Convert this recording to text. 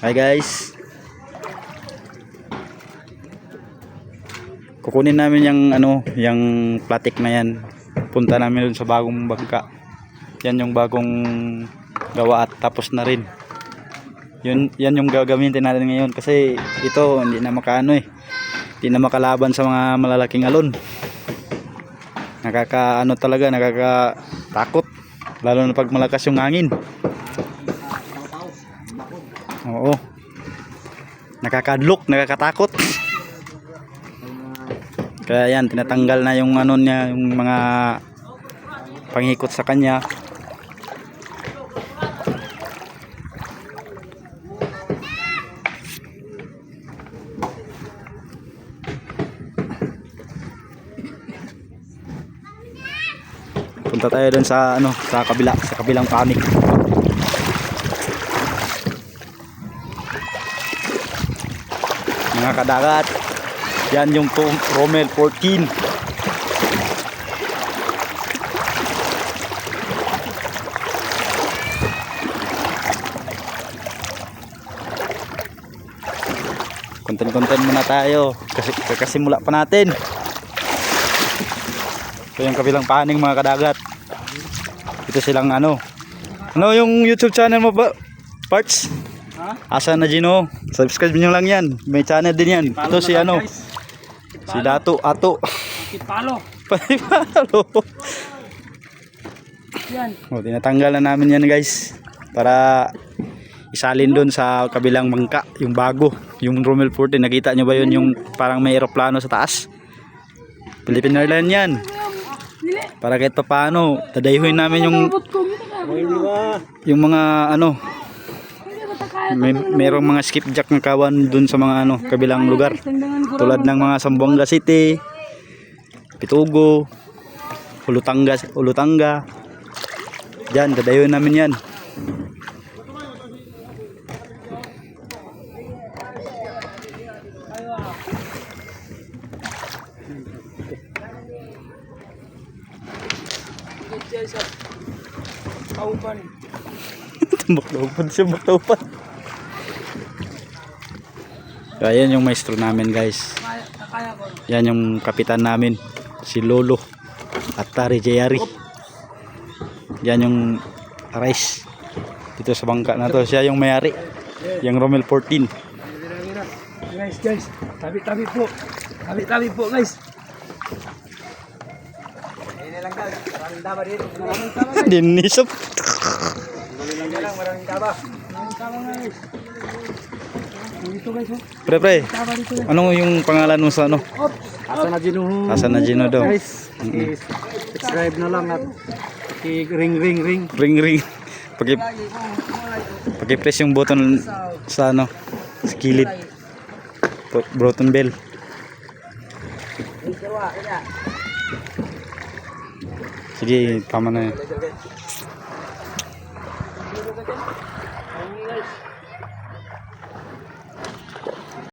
Hi guys. Kukunin namin yung ano, yung platik na yan. Punta namin dun sa bagong bangka. Yan yung bagong gawa at tapos na rin. Yun, yan yung gagamitin natin ngayon kasi ito hindi na makaano eh. Hindi na makalaban sa mga malalaking alon. Nakakaano talaga, nakakatakot. Lalo na pag malakas yung hangin. Oo. Nakakadlok, nakakatakot. Kaya yan, tinatanggal na yung ano niya, yung mga pangikot sa kanya. Punta tayo dun sa ano, sa kabila, sa kabilang panig. Mga kadagat. Yan yung Tom Rommel 14 konten-konten muna tayo kasi kakasimula pa natin. Ito yung kabilang paning mga kadagat. Ito silang ano. Ano yung youtube channel mo ba parts Ha? Asa na Gino? Subscribe nyo lang yan. May channel din yan. Ito si ano, si Dato Ato. Kipalo. Panipalo. Yan. O, tinatanggal na namin yan guys. Para isalin doon sa kabilang bangka. Yung bago. Yung Rommel 14. Nakita nyo ba yun? Yung parang may aeroplano sa taas. Philippine Airlines yan. Para kahit pa paano, dadayuhin namin yung yung mga ano, Hindi ba ta kaya? May merong mga skipjack na kawan doon sa mga ano, kabilang lugar. Tulad ng mga Sambuanga City, Pitugo, Ulutanga, Ulutanga. Diyan, dadayon namin yan. Kaupan. Pa siya, daw pa. So, ayan yung maestro namin guys. Yan yung kapitan namin, si Lolo at Tari Jayari. Yan yung rice. Dito sa bangka na to, siya yung mayari. Yung Romel 14. Mira, mira. Guys, guys. Tabi-tabi po. Tabi-tabi po, guys. Ini Pre, pre. Ano yung pangalan mo sa ano? Asa na ginuho. Asa na Gino daw? Guys, subscribe na lang at ring ring ring. Ring ring. Pagi pagi-press yung button sa ano, sa kilid. Bu- Button bell. Sige, tama na yun. Guys.